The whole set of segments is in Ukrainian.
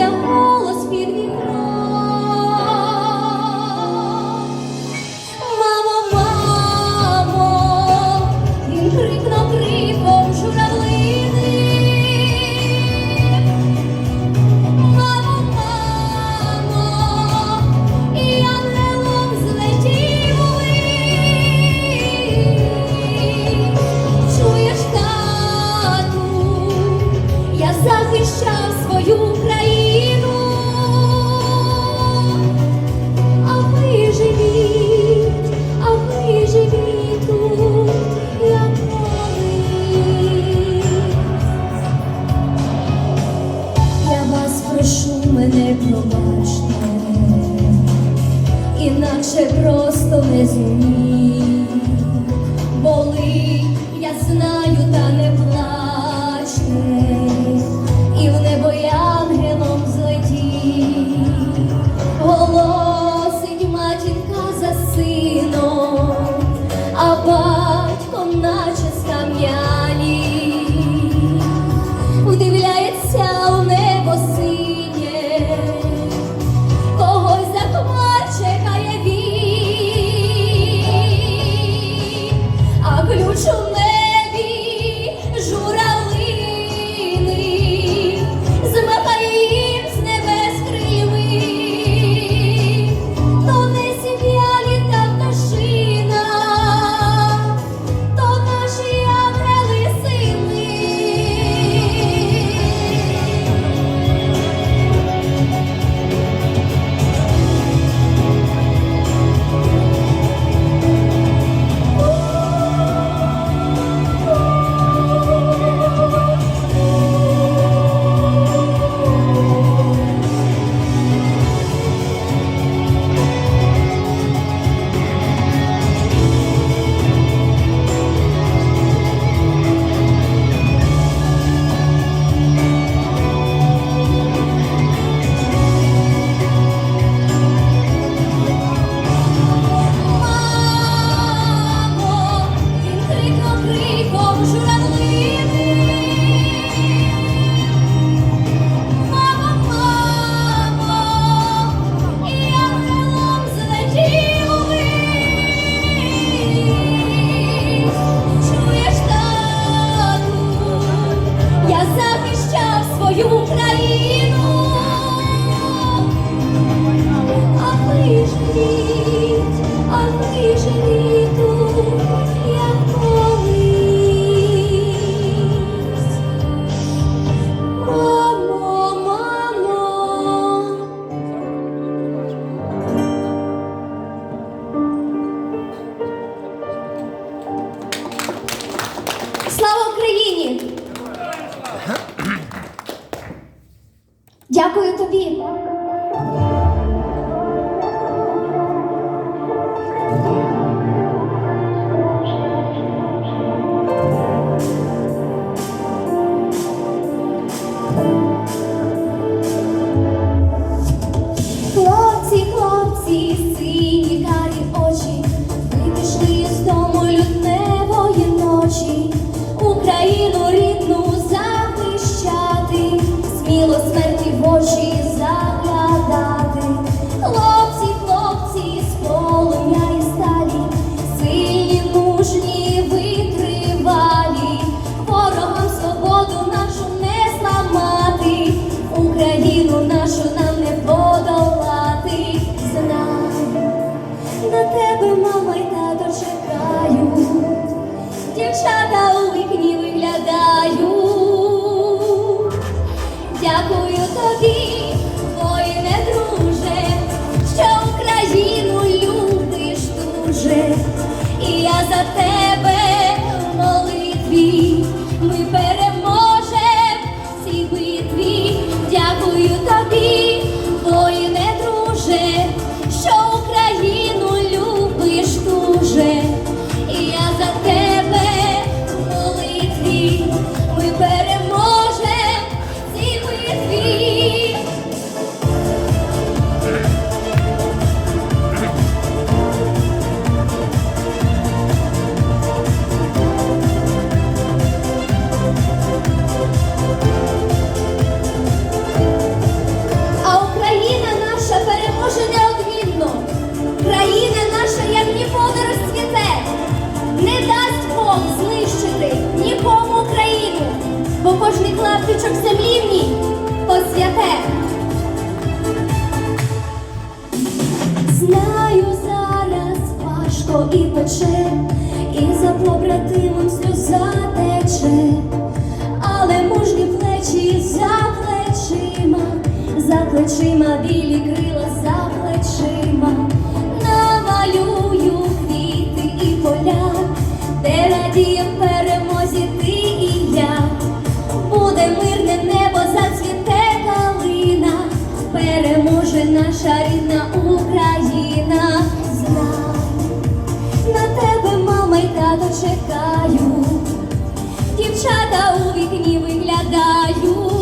Eu vou os. мене пробачте, інакше просто не зумію. 춤 Слава Україні! Дякую тобі. be нікому Україну, бо кожний клаптичок землі в ній посвяте. Знаю, зараз важко і пече, і за побратимом сльоза тече, але мужні плечі за плечима, за плечима білі крила за плечима. Мама й дівчата у вікні виглядають.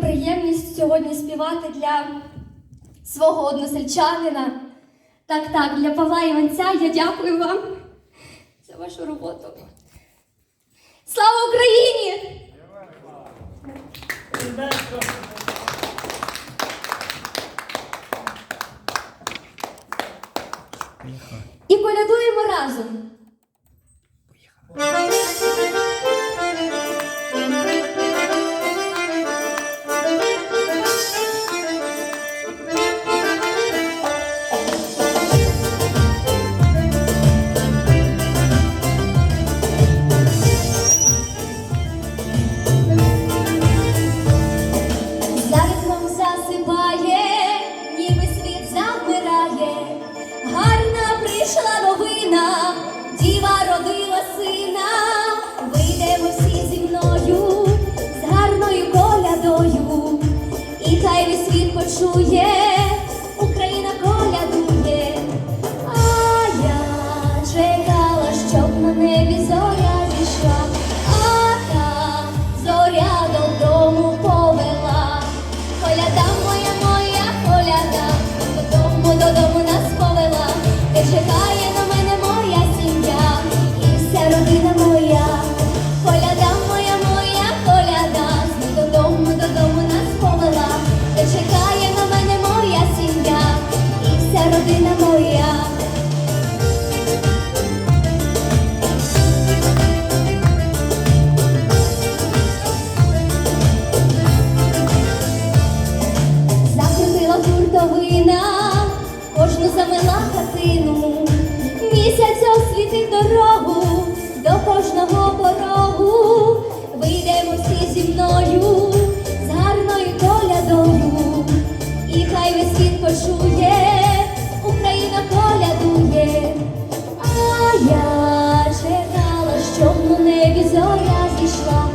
Приємність сьогодні співати для свого односельчанина. Так, так, для Павла Іванця я дякую вам за вашу роботу. Слава Україні! І колядуємо разом. За Прийшла новина, діва родила сина. Вийдемо всі зі мною з гарною колядою. І хай весь світ почує, Krishna.